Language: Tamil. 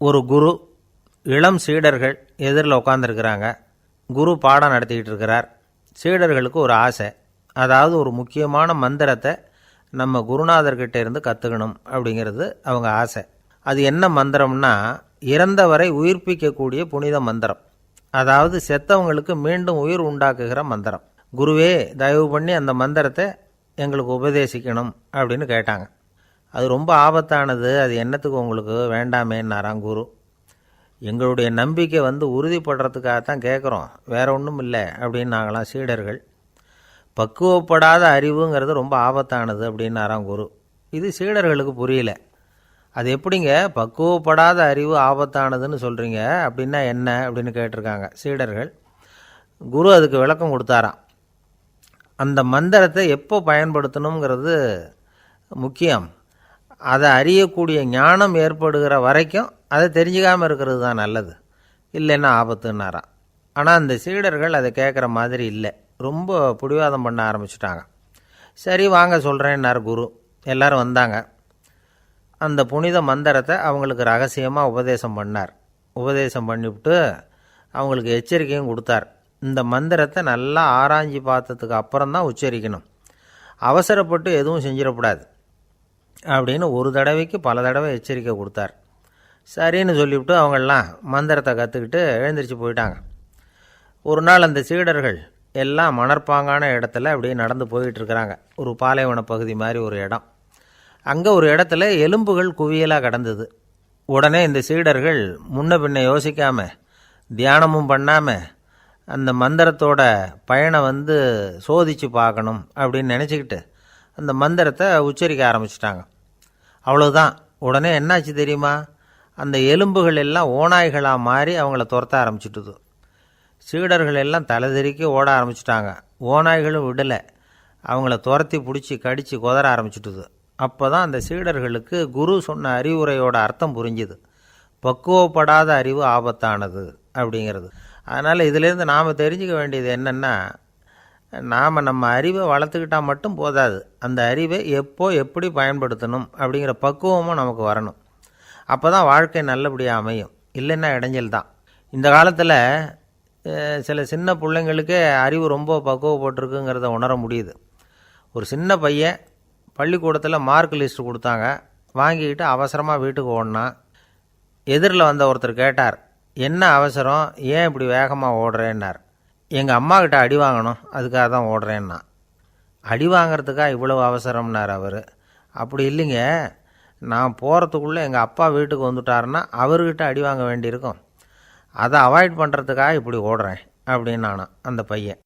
ஒரு குரு இளம் சீடர்கள் எதிரில் உட்காந்துருக்கிறாங்க குரு பாடம் நடத்திக்கிட்டு இருக்கிறார் சீடர்களுக்கு ஒரு ஆசை. அதாவது ஒரு முக்கியமான மந்திரத்தை நம்ம குருநாதர்கிட்ட இருந்து கற்றுக்கணும் அப்படிங்கிறது அவங்க ஆசை. அது என்ன மந்திரம்னா இறந்தவரை உயிர்ப்பிக்கக்கூடிய புனித மந்திரம். அதாவது செத்தவங்களுக்கு மீண்டும் உயிர் உண்டாக்குகிற மந்திரம். குருவே தயவு பண்ணி அந்த மந்திரத்தை எங்களுக்கு உபதேசிக்கணும் அப்படின்னு கேட்டாங்க. அது ரொம்ப ஆபத்தானது. அது என்னத்துக்கு உங்களுக்கு? வேண்டாமேன்னாராம் குரு. எங்களுடைய நம்பிக்கை வந்து உறுதிப்படுறதுக்காக தான் கேட்குறோம் வேற ஒன்றும் இல்லை அப்படின்னாங்களாம் சீடர்கள். பக்குவப்படாத அறிவுங்கிறது ரொம்ப ஆபத்தானது அப்படின்னாராம் குரு. இது சீடர்களுக்கு புரியல. அது எப்படிங்க? பக்குவப்படாத அறிவு ஆபத்தானதுன்னு சொல்கிறீங்க அப்படின்னா என்ன? அப்படின்னு கேட்டிருக்காங்க சீடர்கள். குரு அதுக்கு விளக்கம் கொடுத்தாராம். அந்த மந்திரத்தை எப்போ பயன்படுத்தணுங்கிறது முக்கியம். அதை அறியக்கூடிய ஞானம் ஏற்படுகிற வரைக்கும் அதை தெரிஞ்சுக்காமல் இருக்கிறது தான் நல்லது. இல்லைன்னா ஆபத்துன்னாராம் ஆனால் அந்த சீடர்கள் அதை கேட்குற மாதிரி இல்லை. ரொம்ப பிடிவாதம் பண்ண ஆரம்பிச்சிட்டாங்க. சரி வாங்க சொல்கிறேன்னார் குரு. எல்லாரும் வந்தாங்க. அந்த புனித மந்திரத்தை அவங்களுக்கு ரகசியமாக உபதேசம் பண்ணார். உபதேசம் பண்ணிவிட்டு அவங்களுக்கு எச்சரிக்கையும் கொடுத்தார். இந்த மந்திரத்தை நல்லா ஆராய்ஞ்சு பார்த்ததுக்கு அப்புறம் தான் உச்சரிக்கணும். அவசரப்பட்டு எதுவும் செஞ்சிடக்கூடாது. அப்படின்னு ஒரு தடவைக்கு பல தடவை எச்சரிக்கை கொடுத்தார். சரின்னு சொல்லிவிட்டு அவங்கெல்லாம் மந்திரத்தை கற்றுக்கிட்டு எழுந்திரிச்சு போயிட்டாங்க. ஒரு நாள் அந்த சீடர்கள் எல்லாம் மணற்பாங்கான இடத்துல அப்படியே நடந்து போயிட்டுருக்கிறாங்க. ஒரு பாலைவன பகுதி மாதிரி ஒரு இடம். அங்கே ஒரு இடத்துல எலும்புகள் குவியலாக கிடந்தது. உடனே இந்த சீடர்கள் முன்ன பின்ன யோசிக்காமல் தியானமும் பண்ணாமல் அந்த மந்திரத்தோட பயனை வந்து சோதித்து பார்க்கணும் அப்படின்னு நினச்சிக்கிட்டு அந்த மந்திரத்தை உச்சரிக்க ஆரம்பிச்சிட்டாங்க. அவ்வளோதான் உடனே என்னாச்சு தெரியுமா? அந்த எலும்புகள் எல்லாம் ஓநாய்களாக மாறி அவங்கள துரத்த ஆரம்பிச்சிட்டுது. சீடர்கள் எல்லாம் தலைதெறிக்க ஓட ஆரம்பிச்சிட்டாங்க. ஓநாய்களும் விடலை. அவங்கள துரத்தி பிடிச்சி கடித்து குதற ஆரம்பிச்சிட்டுது. அப்போ தான் அந்த சீடர்களுக்கு குரு சொன்ன அறிவுரையோட அர்த்தம் புரிஞ்சுது. பக்குவப்படாத அறிவு ஆபத்தானது அப்படிங்கிறது. அதனால் இதிலேருந்து நாம் தெரிஞ்சுக்க வேண்டியது என்னென்னா நாம் நம்ம அறிவை வளர்த்துக்கிட்டால் மட்டும் போதாது. அந்த அறிவை எப்போ எப்படி பயன்படுத்தணும் அப்படிங்கிற பக்குவமும் நமக்கு வரணும். அப்போ தான் வாழ்க்கை நல்லபடியாக அமையும். இல்லைன்னா இடைஞ்சல் தான். இந்த காலத்தில் சில சின்ன பிள்ளைங்களுக்கே அறிவு ரொம்ப பக்குவப்பட்டிருக்குங்கிறத உணர முடியுது. ஒரு சின்ன பையன் பள்ளிக்கூடத்தில் மார்க் லிஸ்ட் கொடுத்தாங்க. வாங்கிக்கிட்டு அவசரமாக வீட்டுக்கு ஓடினான் எதிரில் வந்த ஒருத்தர் கேட்டார் என்ன அவசரம்? ஏன் இப்படி வேகமாக ஓடுறேன்னார்? எங்கள் அம்மாக்கிட்ட அடி வாங்கணும் அதுக்காக தான் ஓடுறேன்னா. அடி வாங்கிறதுக்காக இவ்வளவு அவசரம்னார் அவர். அப்படி இல்லைங்க. நான் போகிறதுக்குள்ளே எங்கள் அப்பா வீட்டுக்கு வந்துட்டாருன்னா அவர்கிட்ட அடி வாங்க வேண்டியிருக்கும். அதை அவாய்ட் பண்ணுறதுக்காக இப்படி ஓடுறேன் அப்படின்னு நானா அந்த பையன்.